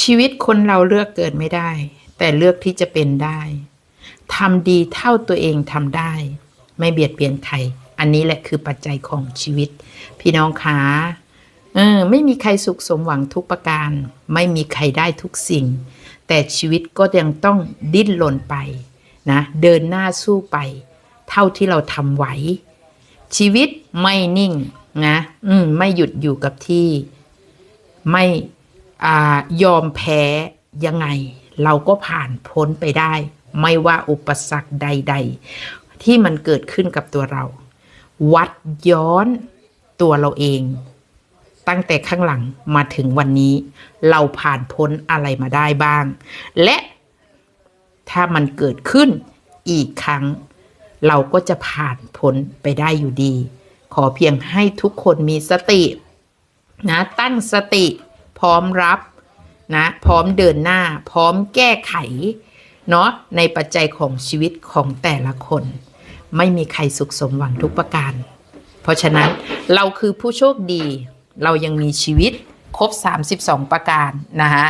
ชีวิตคนเราเลือกเกิดไม่ได้ แต่เลือกที่จะเป็นได้ทำดีเท่าตัวเองทำได้ ไม่เบียดเบียนใคร อันนี้แหละคือปัจจัยของชีวิต พี่น้องคะเออไม่มีใครสุขสมหวังทุกประการ ไม่มีใครได้ทุกสิ่ง แต่ชีวิตก็ยังต้องดิ้นรนไปนะเดินหน้าสู้ไป เท่าที่เราทำไหว ชีวิตไม่นิ่งนะอืมไม่หยุดอยู่กับที่ ไม่ อยอมแพ้ยังไง เราก็ผ่านพ้นไปได้ ไม่ว่าอุปสรรคใด ๆ ที่มันเกิดขึ้นกับตัวเรา วัดย้อนตัวเราเอง ตั้งแต่ข้างหลังมาถึงวันนี้ เราผ่านพ้นอะไรมาได้บ้าง และถ้ามันเกิดขึ้นอีกครั้ง เราก็จะผ่านพ้นไปได้อยู่ดี ขอเพียงให้ทุกคนมีสติ นะตั้งสติ พร้อมรับนะพร้อมเดินหน้า พร้อมแก้ไขเนาะในปัจจัยของชีวิตของแต่ละคน ไม่มีใครสุขสมหวังทุกประการ เพราะฉะนั้นเราคือผู้โชคดี เรายังมีชีวิตครบ 32 ประการนะคะ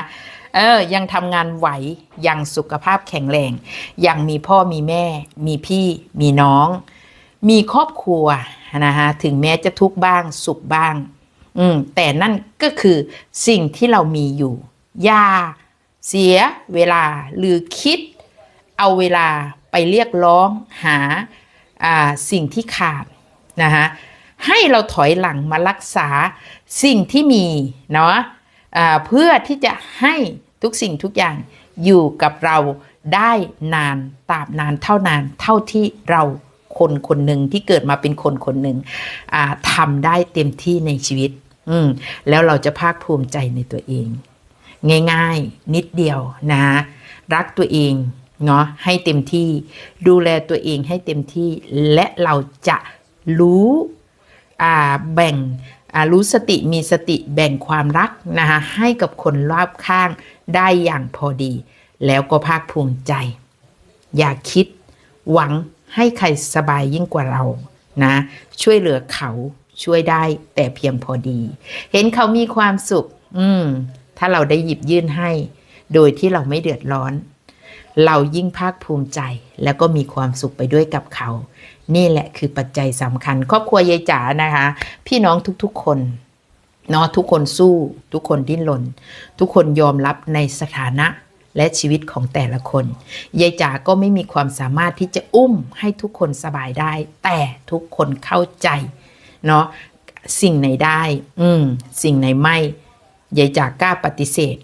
เออ ยังทำงานไหว ยังสุขภาพแข็งแรง ยังมีพ่อมีแม่ มีพี่ มีน้อง มีครอบครัวนะคะถึงแม้จะทุกข์บ้างสุขบ้าง อืมแต่นั่นก็คือสิ่งที่เรามีอยู่ อย่าเสียเวลาหรือคิดเอาเวลาไปเรียกร้องหาอ่าสิ่งที่ขาดนะคะให้เราถอยหลังมารักษาสิ่งที่มีเนาะอ่าเพื่อที่จะให้ทุกสิ่งทุกอย่างอยู่กับเราได้นานตราบนานเท่านานเท่าที่เราคนคนหนึ่งที่เกิดมาเป็นคนคนหนึ่งทำได้เต็มที่ในชีวิต อืมแล้วเราจะภาคภูมิใจในตัวเอง ง่ายๆ นิดเดียวนะรักตัวเองเนาะให้เต็มที่ดูแลตัวเองให้เต็มที่และเราจะรู้อ่าแบ่งอ่ารู้สติมีสติแบ่งความรักนะคะให้กับคนรอบข้างได้อย่างพอดี แล้วก็ภาคภูมิใจ อย่าคิดหวังให้ใครสบายยิ่งกว่าเรานะ ช่วยเหลือเขา ช่วยได้แต่เพียงพอดี เห็นเขามีความสุข อืม ถ้าเราได้หยิบยื่นให้ โดยที่เราไม่เดือดร้อน เรายิ่งภาคภูมิใจแล้วก็มีความสุขไปด้วยกับเขา นี่แหละคือปัจจัยสำคัญ ครอบครัวยายจ๋านะคะ พี่น้องทุกๆคนเนาะทุกคนสู้ ทุกคนดิ้นรนทุกคนยอมรับในสถานะและชีวิตของแต่ละคน ยายจ๋าก็ไม่มีความสามารถที่จะอุ้มให้ทุกคนสบายได้ แต่ทุกคนเข้าใจ เนาะสิ่งไหนได้ อืม สิ่งไหนไม่ยายจ๋ากล้าปฏิเสธ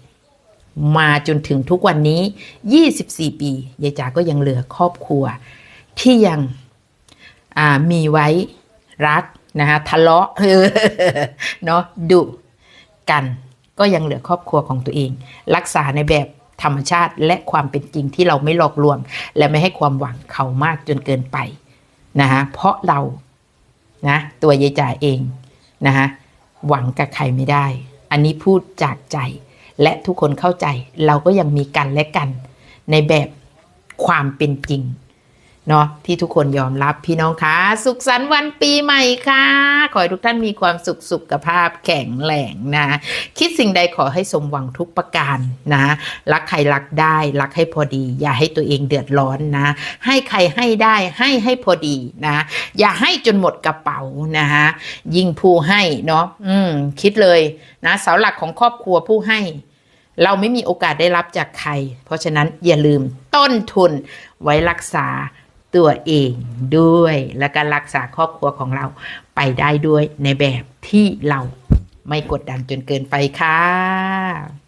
มาจนถึงทุกวันนี้ 24 ปียายจ๋าก็ยังเหลือครอบครัว ที่ยังมีไว้รักนะคะทะเลาะเนาะดุกันก็ยังเหลือครอบครัวของตัวเอง รักษาในแบบธรรมชาติและความเป็นจริงที่เราไม่หลอกลวง และไม่ให้ความหวังเขามากจนเกินไปนะคะเพราะเรา นะตัวยายจ่าเองนะคะหวังกับใครไม่ได้ อันนี้พูดจากใจและทุกคนเข้าใจเราก็ยังมีกันและกันในแบบความเป็นจริง เนาะที่ทุกคนยอมรับพี่น้องคะสุขสันต์วันปีใหม่ค่ะ ขอให้ทุกท่านมีความสุขสุขภาพแข็งแรงนะ คิดสิ่งใดขอให้สมหวังทุกประการนะ รักใครรักได้ รักให้พอดี อย่าให้ตัวเองเดือดร้อนนะ ให้ใครให้ได้ให้ให้พอดีนะ อย่าให้จนหมดกระเป๋านะฮะยิ่งผู้ให้เนาะอืมคิดเลยนะเสาหลักของครอบครัวผู้ให้เราไม่มีโอกาสได้รับจากใคร เพราะฉะนั้นอย่าลืมต้นทุนไว้รักษา ตัวเองด้วย และการรักษาครอบครัวของเราไปได้ด้วยในแบบที่เราไม่กดดันจนเกินไปค่ะ